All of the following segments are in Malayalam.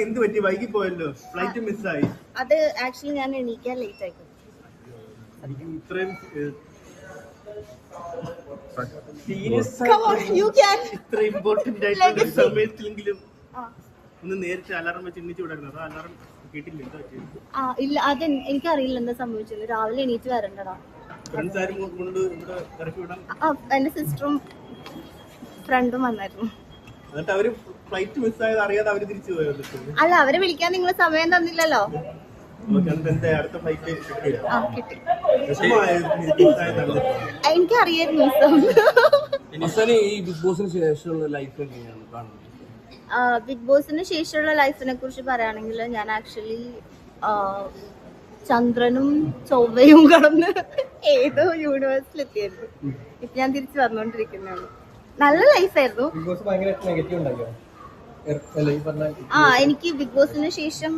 എന്ത് പറ്റി? വൈകി പോയല്ലോ ഫ്ലൈറ്റ് മിസ്സായി അത് ആക്ച്വലി ഞാൻ എണീക്കാൻ ലേറ്റ് ആയി. ഇത്രയും Come on, you can. ഇത്ര ഇമ്പോർട്ടന്റ് ആയിട്ടുള്ള ഒരു സമയത്തിലെങ്കിലും ഒന്ന് നേരിട്ട് അലാറം വെച്ച് എണ്ണിച്ചു വിടായിരുന്നു അത് അലാറം കേട്ടില്ല എന്താ പറ്റിയത്? ആ ഇല്ല അത് എൻ- എനിക്കറിയില്ല എന്താ സംഭവിച്ചത്. രാവിലെ എണീറ്റ് വരണ്ടടാ. ഫ്രണ്ട്സ് ആരും കൊണ്ട് ഇവിടെ ഇറക്കി വിടാൻ ആ, എന്റെ സിസ്റ്ററും ഫ്രണ്ടും വന്നായിരുന്നു. എന്നിട്ട് അവർ ഫ്ലൈറ്റ് മിസ്സായത് അറിയാതെ അവർ തിരിച്ചു പോയോ അല്ല അവരെ വിളിക്കാൻ നിങ്ങൾ സമയം തന്നില്ലല്ലോ. എനിക്കറിയായിരുന്നു ബിഗ് ബോസിന് ശേഷമുള്ള ലൈഫ് എങ്ങനെയാണ്? കാണുന്നത്. ബിഗ് ബോസിന് ശേഷമുള്ള ലൈഫിനെ കുറിച്ച് പറയുകയാണെങ്കിൽ ഞാൻ ആക്ച്വലി ചന്ദ്രനും ചൊവ്വയും കടന്ന് ഏതോ യൂണിവേഴ്സിൽ എത്തിയായിരുന്നു ഇപ്പൊ ഞാൻ തിരിച്ചു വന്നുകൊണ്ടിരിക്കുന്നതാണ് നല്ല ലൈഫായിരുന്നു ബിഗ് ബോസ് ഭയങ്കരമായിട്ട് നെഗറ്റീവ് ഉണ്ടാക്കിയോ? എർ- അല്ല പറഞ്ഞ ആ എനിക്ക് ബിഗ് ബോസിന് ശേഷം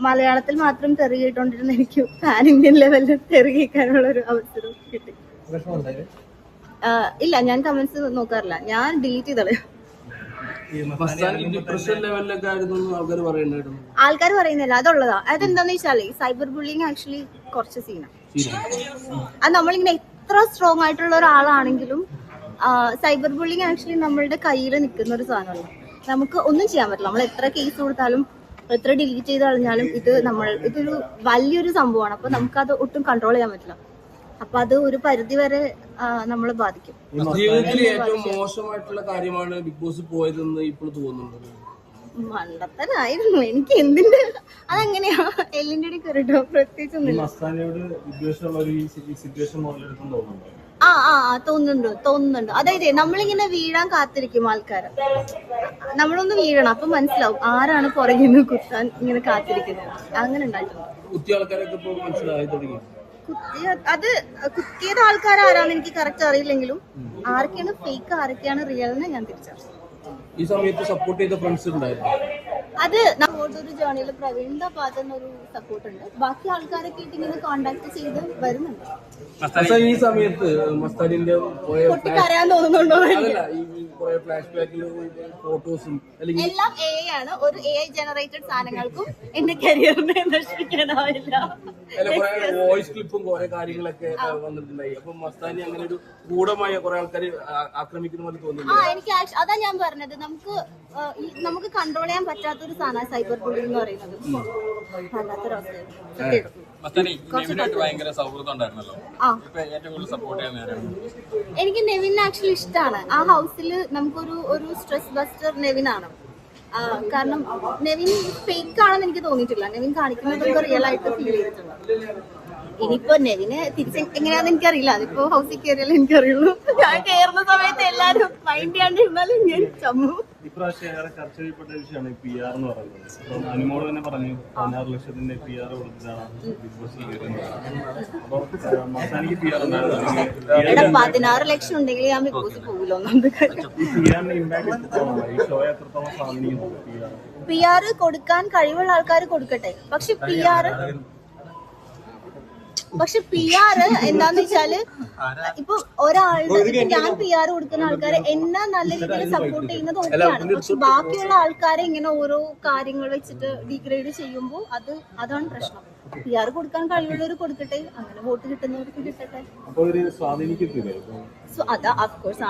മലയാളത്തിൽ മാത്രം തെറി കേട്ടോണ്ടിരുന്ന എനിക്ക് പാൻ ഇന്ത്യൻ ലെവലിൽ തെറി കേൾക്കാനുള്ള ഒരു അവസരം കിട്ടി. ഇല്ല ഞാൻ കമന്റ്സ് നോക്കാറില്ല. ഞാൻ ഡിലീറ്റ് ആയിരുന്നു ആൾക്കാർ പറയുന്നില്ല. അതുള്ളതാ. അതെന്താന്ന് വെച്ചാൽ സൈബർ ബുള്ളിങ് ആക്ച്വലി കുറച്ച് സീനാണ് അത് നമ്മളിങ്ങനെ എത്ര സ്ട്രോങ് ആയിട്ടുള്ള ഒരാളാണെങ്കിലും സൈബർ ബുള്ളിങ് ആക്ച്വലി നമ്മളുടെ കയ്യിൽ നിൽക്കുന്ന ഒരു സാധനമല്ല നമുക്ക് ഒന്നും ചെയ്യാൻ പറ്റില്ല. നമ്മൾ എത്ര കേസ് കൊടുത്താലും എത്ര ഡിലീറ്റ് ചെയ്ത് കളഞ്ഞാലും ഇത് നമ്മൾ ഇതൊരു വലിയൊരു സംഭവമാണ്. അപ്പൊ നമുക്കത് ഒട്ടും കൺട്രോൾ ചെയ്യാൻ പറ്റില്ല. അപ്പൊ അത് ഒരു പരിധി വരെ നമ്മളെ ബാധിക്കും. ജീവിതത്തിൽ ഏറ്റവും മോശമായിട്ടുള്ള കാര്യമാണ് ബിഗ് ബോസ് പോയതെന്ന് ഇപ്പോൾ തോന്നുന്നുണ്ട് മണ്ടത്തനായിരുന്നു എനിക്ക് എന്തിന്റെ അതെങ്ങനെയാ? എല്ലിന്റെ കയറിട്ടോ? പ്രത്യേകിച്ചൊന്നുമില്ല ആ ആ ആ, തോന്നുന്നുണ്ട് തോന്നുന്നുണ്ട്. അതായത് നമ്മളിങ്ങനെ വീഴാൻ കാത്തിരിക്കും ആൾക്കാർ നമ്മളൊന്ന് വീഴണം അപ്പൊ മനസ്സിലാവും ആരാണ് പുറകിൽ നിന്ന് കുത്താൻ ഇങ്ങനെ കാത്തിരിക്കുന്നത്. അങ്ങനെ ഉണ്ടായിട്ടുണ്ട്. കുത്തിയ അത് കുത്തിയത് ആൾക്കാർ ആരാന്ന് എനിക്ക് കറക്റ്റ് അറിയില്ലെങ്കിലും ആരൊക്കെയാണ് ഫേക്ക് ആരൊക്കെയാണ് റിയൽ എന്ന് ഞാൻ തിരിച്ചറിയാം ഈ സമയത്ത് സപ്പോർട്ട് ചെയ്ത ഫ്രണ്ട്സ് ഉണ്ടായിരുന്നു? അത് ഒരു ജേണിയിൽ പ്രവീണിന്റെ ഭാഗത്ത് ഒരു സപ്പോർട്ട് ഉണ്ട്. ബാക്കി ആൾക്കാരൊക്കെ ആയിട്ട് ഇങ്ങനെ കോണ്ടാക്ട് ചെയ്ത് വരുന്നുണ്ട്. ഈ സമയത്ത് മസ്താനിന്റെ തോന്നുന്നുണ്ടോ ഫോട്ടോസും അല്ലെങ്കിൽ എല്ലാം എ ആണ് ഒരു എ ഐ ജനറേറ്റഡ് സാധനങ്ങൾക്കും എന്റെ കരിയറിനെ നശിപ്പിക്കാനാവില്ല അല്ല കുറെ വോയിസ് ക്ലിപ്പും കുറെ കാര്യങ്ങളൊക്കെ ആ, വന്നിട്ടുണ്ടായി. അപ്പൊ മസ്താനി അങ്ങനെ ഒരു ഗൂഢമായ കുറെ ആൾക്കാർ ആക്രമിക്കുന്ന പോലെ ആ തോന്നുന്നു എനിക്ക് ആക്ച്വ- അതാ ഞാൻ പറഞ്ഞത്. നമുക്ക് നമുക്ക് കൺട്രോൾ ചെയ്യാൻ പറ്റാത്ത ഒരു സാധനമാണ് സൈബർ ബുള്ളിംഗ് എന്ന് പറയുന്നത്. ആ. എനിക്ക് നെവിൻ ആക്ച്വലി ഇഷ്ടമാണ് ആ ഹൗസിൽ നമുക്കൊരു ഒരു സ്ട്രെസ് ബസ്റ്റർ നെവിൻ ആ, കാരണം നെവിൻ ഫേക്ക് ആണെന്ന് എനിക്ക് തോന്നിയിട്ടില്ല. നെവിൻ കാണിക്കുന്നത് റിയൽ ആയിട്ട് ഫീൽ ചെയ്തിട്ടുണ്ട്. ഇനിയിപ്പോ നെവിന് തിരിച്ച് എങ്ങനെയാന്ന് എനിക്കറിയില്ല. അതിപ്പോ ഹൗസിൽ കയറിയാലും എനിക്കറിയുള്ളൂ. ഞാൻ കയറുന്ന സമയത്ത് എല്ലാരും മൈൻഡ് ചെയ്യാണ്ടിരുന്നാലും ഞാൻ ചമ്മു. ഇപ്രാവശ്യം ഏറെ ചർച്ച ചെയ്യപ്പെട്ട വിഷയമാണ് പി ആർ എന്ന് പറയുന്നത്. അപ്പം അനുമോൾ തന്നെ പറഞ്ഞു പതിനാറ് ലക്ഷത്തിന്റെ പി ആർ കൊടുത്തിട്ടാണ് ബിഗ് ബോസിൽ കയറുന്നത് അപ്പോൾ മസാനിക്ക് പി ആർ ഉണ്ടായിരുന്നു. എടാ പതിനാറ് ലക്ഷം ഉണ്ടെങ്കിൽ ഞാൻ ബിഗ് ബോസിൽ പോകില്ല പി ആർ കൊടുക്കാൻ കഴിവുള്ള ആൾക്കാർ കൊടുക്കട്ടെ. പക്ഷെ പി ആർ പക്ഷെ പി ആർ എന്താന്ന് വെച്ചാൽ ഇപ്പൊ ഒരാളുടെ ഞാൻ പി ആർ കൊടുക്കുന്ന ആൾക്കാരെ എന്നെ നല്ല രീതിയിൽ സപ്പോർട്ട് ചെയ്യുന്നത് ഓക്കെയാണ് പക്ഷെ ബാക്കിയുള്ള ആൾക്കാരെ ഇങ്ങനെ ഓരോ കാര്യങ്ങൾ വെച്ചിട്ട് ഡിഗ്രേഡ് ചെയ്യുമ്പോൾ അത് അതാണ് പ്രശ്നം. പി ആർ കൊടുക്കാൻ കഴിവുള്ളവർ കൊടുക്കട്ടെ? അങ്ങനെ വോട്ട് കിട്ടുന്നവർക്ക് കിട്ടട്ടെ. അത്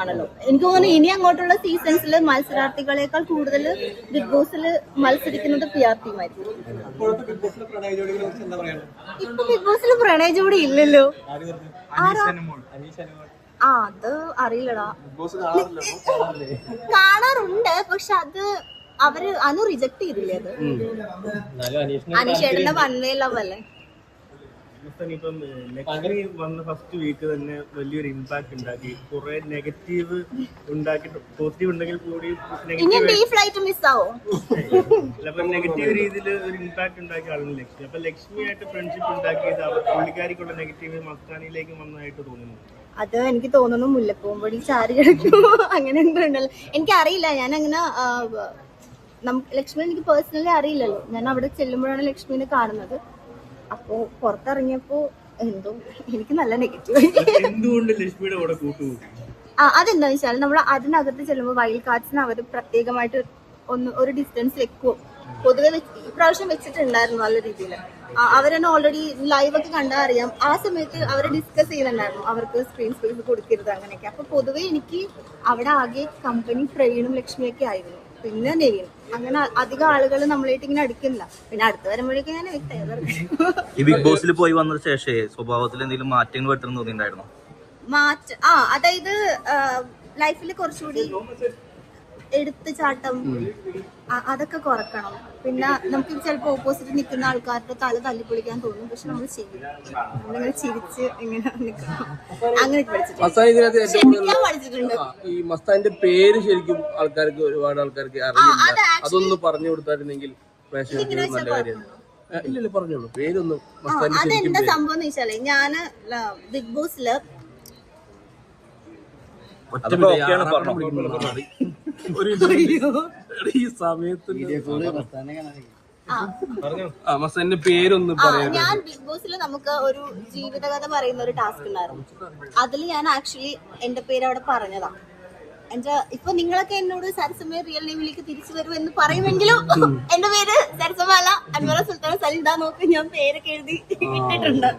ആണല്ലോ. എനിക്ക് തോന്നുന്നു ഇനി അങ്ങോട്ടുള്ള സീസൺസിൽ മത്സരാർത്ഥികളെക്കാൾ കൂടുതൽ ബിഗ് ബോസിൽ മത്സരിക്കുന്നത് പി ആർ ടി ഇപ്പൊ ബിഗ് ബോസിൽ പ്രണയ ജോഡി ഇല്ലല്ലോ. ആര് ആ അത് അറിയില്ലടാ. ബിഗ് ബോസ് കാണാറില്ല? കാണാറുണ്ട് പക്ഷെ അത് അവർ അനു റിജക്ട് ചെയ്തില്ലേ അത്? അനീഷേട്ടന്റെ വൺ വേ ലവ് അല്ലേ? വന്ന ഫസ്റ്റ് വീക്ക് തന്നെ വലിയൊരു ഇമ്പാക്ട് ഉണ്ടാക്കി. കുറെ നെഗറ്റീവ് ഉണ്ടാക്കിയിട്ട് പോസിറ്റീവ് ഉണ്ടെങ്കിൽ കൂടി നെഗറ്റീവ് ഈ ഫ്ലൈറ്റ് മിസ് ആവോ? നെഗറ്റീവ് രീതിയിൽ ഒരു ഇമ്പാക്ട് ഉണ്ടാക്കിയ ആളാണ് ലക്ഷ്മി. അപ്പൊ ലക്ഷ്മിയായിട്ട് ഫ്രണ്ട്ഷിപ്പ് ഉണ്ടാക്കിയത് പുള്ളിക്കാരിക്കുള്ള നെഗറ്റീവ് മസ്താനിയിലേക്ക് വന്നതായിട്ട് തോന്നുന്നു. അത് എനിക്ക് തോന്നുന്നു മുല്ലപ്പൂമ്പൊടി ചാരി കിടക്കുമ്പോ അങ്ങനെ എന്തോ ഉണ്ടല്ലോ. എനിക്കറിയില്ല. ഞാൻ അങ്ങനെ നമുക്ക് ലക്ഷ്മി എനിക്ക് പേഴ്സണലി അറിയില്ലല്ലോ. ഞാൻ അവിടെ ചെല്ലുമ്പോഴാണ് ലക്ഷ്മിനെ കാണുന്നത്. അപ്പോ പുറത്തിറങ്ങിയപ്പോ എന്തോ എനിക്ക് നല്ല നെഗറ്റീവ് എന്തുകൊണ്ട് ലക്ഷ്മിയുടെ കൂടെ കൂട്ടുപോകും ആ അതെന്താ വെച്ചാൽ നമ്മൾ അതിനകത്ത് ചെല്ലുമ്പോൾ വൈൽഡ് കാർഡ്സിന് അവർ പ്രത്യേകമായിട്ട് ഒന്ന് ഒരു ഡിസ്റ്റൻസ് വെക്കുവോ. പൊതുവെ ഇപ്രാവശ്യം വെച്ചിട്ടുണ്ടായിരുന്നു നല്ല രീതിയിൽ. അവരെന്നെ ഓൾറെഡി ലൈവ് ഒക്കെ കണ്ടാൽ അറിയാം. ആ സമയത്ത് അവർ ഡിസ്കസ് ചെയ്യുന്നുണ്ടായിരുന്നു അവർക്ക് സ്ക്രീൻ സ്പേസ് കൊടുക്കരുത് അങ്ങനെയൊക്കെ. അപ്പൊ പൊതുവെ എനിക്ക് അവിടെ ആകെ കമ്പനി പ്രവീണും ലക്ഷ്മിയൊക്കെ ആയിരുന്നു. പിന്നെ നെവിൻ അങ്ങനെ അധികം ആളുകൾ നമ്മളായിട്ട് ഇങ്ങനെ അടുക്കുന്നില്ല പിന്നെ അടുത്ത് വരുമ്പോഴേക്കും ഞാൻ ഈ ബിഗ് ബോസിൽ പോയി വന്നതിന് ശേഷം സ്വഭാവത്തിൽ എന്തെങ്കിലും മാറ്റങ്ങൾ വരുത്തണം തോന്നിയിട്ടുണ്ടായിരുന്നു? മാറ്റ ആ അതായത് ലൈഫിൽ കുറച്ചുകൂടി എടുത്ത് ചാട്ടം അ- അതൊക്കെ കുറക്കണം. പിന്നെ നമുക്ക് ചിലപ്പോ ഓപ്പോസിറ്റ് നിൽക്കുന്ന ആൾക്കാരുടെ തല തല്ലിപ്പൊളിക്കാൻ തോന്നും. പക്ഷെ നമ്മൾ ചെയ്യും നമ്മളിങ്ങനെ ചിരിച്ച് ഇങ്ങനെ നിൽക്കണം. അങ്ങനെ പഠിച്ചിട്ടുണ്ട്. ഈ മസ്താന്റെ പേര് ശരിക്കും ആൾക്കാർക്ക് ഒരുപാട് ആൾക്കാർക്ക് അറിയില്ല. അത് അതൊന്ന് പറഞ്ഞു കൊടുത്തായിരുന്നെങ്കിൽ നല്ല കാര്യമാണ്. ഇല്ലല്ലോ പറഞ്ഞോളൂ. പേരൊന്ന് അതെന്താ സംഭവം എന്ന് വെച്ചാൽ ഞാൻ ബിഗ് ബോസിൽ അതൊക്കെ ഓക്കെയാണ് പറഞ്ഞു ഒരു interview. ഈ സമയത്ത് ആ ആ. മസ്താന്റെ പേരൊന്ന് ആ, പറയാം ഞാൻ ബിഗ് ബോസിൽ നമുക്ക് ഒരു ജീവിതകഥ പറയുന്ന ഒരു ടാസ്ക് ഉണ്ടായിരുന്നു. അതിൽ ഞാൻ ആക്ച്വലി എന്റെ പേര് അവിടെ പറഞ്ഞതാ. എന്റെ ഇപ്പൊ നിങ്ങളൊക്കെ എന്നോട് സരസമ്മ റിയൽ നെയിമിലേക്ക് തിരിച്ചു വരും എന്ന് പറയുമെങ്കിലും എന്റെ പേര് സരസമാല അൻവറ സുൽത്താൻ സലിദ നോക്ക് ഞാൻ പേരൊക്കെ എഴുതി ഇട്ടിട്ടുണ്ട്.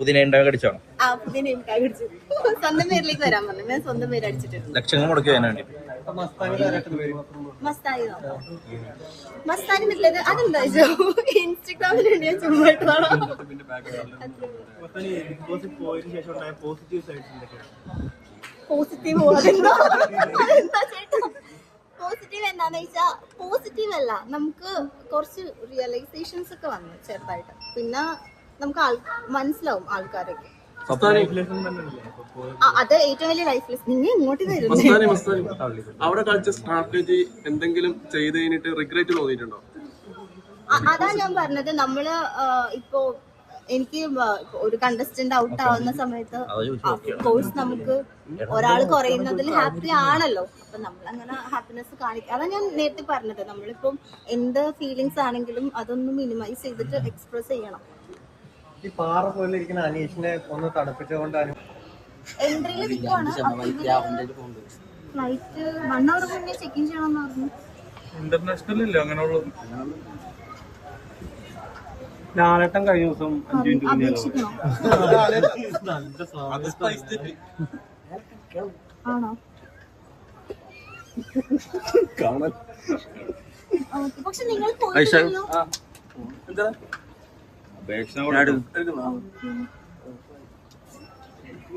പുതിയ ഉണ്ടാക്കി അടിച്ചാണ് ആ പുതിയ നെയിം ടാഗ് അടിച്ചു സ്വന്തം പേരിലേക്ക് വരാൻ പറഞ്ഞു. ഞാൻ സ്വന്തം പേര് അടിച്ചിട്ടുണ്ട്. ലക്ഷങ്ങൾ മുടക്കി വേണ്ടി. മസ്താനി എന്നുള്ളത് അതെന്താ ഞാൻ ശേഷം ഉണ്ടായ പോസിറ്റീവ് പോസിറ്റീവ് അതെന്താ? അതെന്താ ചേട്ടാ? പോസിറ്റീവ് എന്താന്ന് വെച്ചാ പോസിറ്റീവ് അല്ല നമുക്ക് കുറച്ച് റിയലൈസേഷൻസ് ഒക്കെ വന്നു ചെറുതായിട്ട്. പിന്നെ നമുക്ക് ആൾ മനസ്സിലാവും ആൾക്കാരൊക്കെ. അത് ഏറ്റവും വലിയ ലൈഫ് ലെസ് നിങ്ങൾ ഇങ്ങോട്ട് അവിടെ കളിച്ച സ്ട്രാറ്റജി എന്തെങ്കിലും ചെയ്ത് കഴിഞ്ഞിട്ട് റിഗ്രറ്റ് തോന്നിയിട്ടുണ്ടോ? അതാ ഞാൻ പറഞ്ഞത്. നമ്മൾ ഇപ്പോ എനിക്ക് ഒരു കണ്ടസ്റ്റന്റ് ഔട്ട് ആവുന്ന സമയത്ത് കോഴ്സ് നമുക്ക് ഒരാൾ കുറയുന്നതിൽ ഹാപ്പി ആണല്ലോ. അപ്പൊ നമ്മൾ അങ്ങനെ ഹാപ്പിനെസ് കാണിക്കുക അതാ ഞാൻ നേരത്തെ പറഞ്ഞത്. നമ്മളിപ്പം എന്ത് ഫീലിങ്സ് ആണെങ്കിലും അതൊന്ന് മിനിമൈസ് ചെയ്തിട്ട് എക്സ്പ്രസ് ചെയ്യണം. ഈ പാറ പോലെ ഇരിക്കുന്ന അനീഷിനെ ഒന്ന് തണുപ്പിച്ചുകൊണ്ട് ഫ്ലൈറ്റ് വൺ അവർ മുന്നേ ചെക്ക് ഇൻ ചെയ്യണമെന്ന് പറഞ്ഞു. ഇന്റർനാഷണൽ ഇല്ല അങ്ങനെയുള്ള? ലാലേട്ടൻ കഴിഞ്ഞ ദിവസം അഞ്ചു മിനിറ്റ് ആണോ? പക്ഷെ നിങ്ങൾ എന്താ?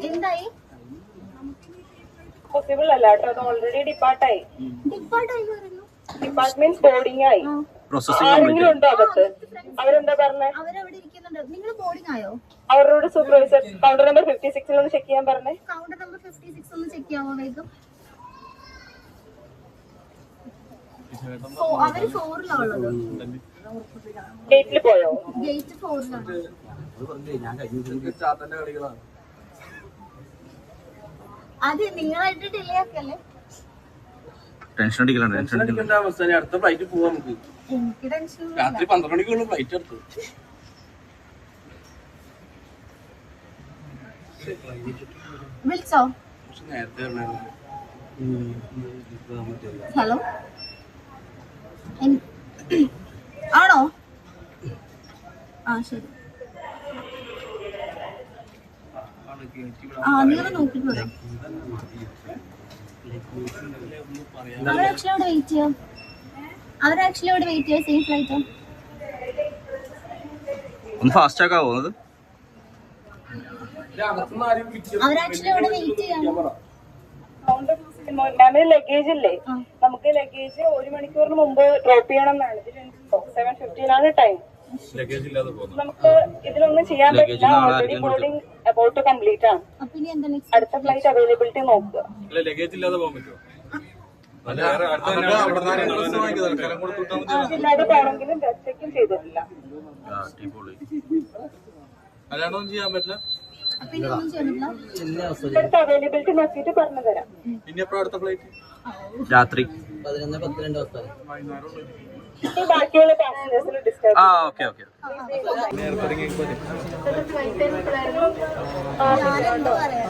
എന്തായി? പോസിബിൾ അല്ല കേട്ടോ അത് ഓൾറെഡി ഡിപ്പാർട്ടായി ഡിപ്പാർട്ട്മെന്റ് ബോർഡിംഗ് ആയി പ്രോസസ്സിംഗ് ആരെങ്കിലും ഉണ്ടോ അകത്ത്? അവരെന്താ പറഞ്ഞേ? അവരോട് സൂപ്പർവൈസർ കൗണ്ടർ നമ്പർ ഫിഫ്റ്റി സിക്സിൽ ഒന്ന് ചെക്ക് ചെയ്യാൻ പറഞ്ഞേ. കൗണ്ടർ നമ്പർ ഫിഫ്റ്റി സിക്സ് ഒന്ന് ചെക്ക് ചെയ്യാമോ വേഗം? അവർ ഫോറിലാണ് ഉള്ളത്. ഗേറ്റിൽ പോയോ? ഗേറ്റ് ഫോറിലാണ്. അത് നിങ്ങളായിട്ട് ഡിലേ ആക്കല്ലേ ടെൻഷൻ അടിക്കലാണ് ടെൻഷൻ അടിക്കേണ്ട അടുത്ത ഫ്ലൈറ്റ് പോവാം നമുക്ക്. എനിക്ക് ടെൻഷൻ രാത്രി പന്ത്രണ്ട് മണിക്കുള്ള ഫ്ലൈറ്റ് എടുത്തു. വിളിച്ചോ. ഹലോ എൻ- ആണോ ആ ശരി. ആ നിങ്ങൾ നോക്കിട്ട് പറയാം. അവർ ആക്ച്വലി അവിടെ വെയിറ്റ് ചെയ്യോ? അവരാക്ച്വലി അവിടെ വെയിറ്റ് ചെയ്യോ? സെയിം ഫ്ലൈറ്റ് ഒന്ന് ഫാസ്റ്റ് ആക്കാവോ അത്? അവരാക്ച്വലി അവിടെ വെയിറ്റ് ചെയ്യാം കൗണ്ടർ മാമിന് ലഗേജ് ഇല്ലേ? നമുക്ക് ലഗേജ് ഒരു മണിക്കൂറിന് മുമ്പ് ഡ്രോപ്പ് ചെയ്യണം എന്നാണ്. സെവൻ ഫിഫ്റ്റീൻ ആണ് ടൈം നമുക്ക് ഇതിലൊന്നും ചെയ്യാൻ പറ്റില്ല. ഓൾറെഡി ബോർഡിംഗ് അബൌട്ട് കംപ്ലീറ്റ് ആണ്. അടുത്ത ഫ്ലൈറ്റ് അവൈലബിലിറ്റി നോക്കുക. ലഗേജ് ഇല്ലാതെ പോകാൻ പറ്റുമോ? ചെക്കും ചെയ്തിട്ടില്ല. അല്ലാണ്ടൊന്നും ചെയ്യാൻ പറ്റില്ല? അവൈലബിലിറ്റി നോക്കിയിട്ട് പറഞ്ഞു തരാം. ഇനി അടുത്ത ഫ്ലൈറ്റ് രാത്രി. പതിനൊന്ന് പന്ത്രണ്ട് ആ ഓക്കെ ഓക്കെ പറയാ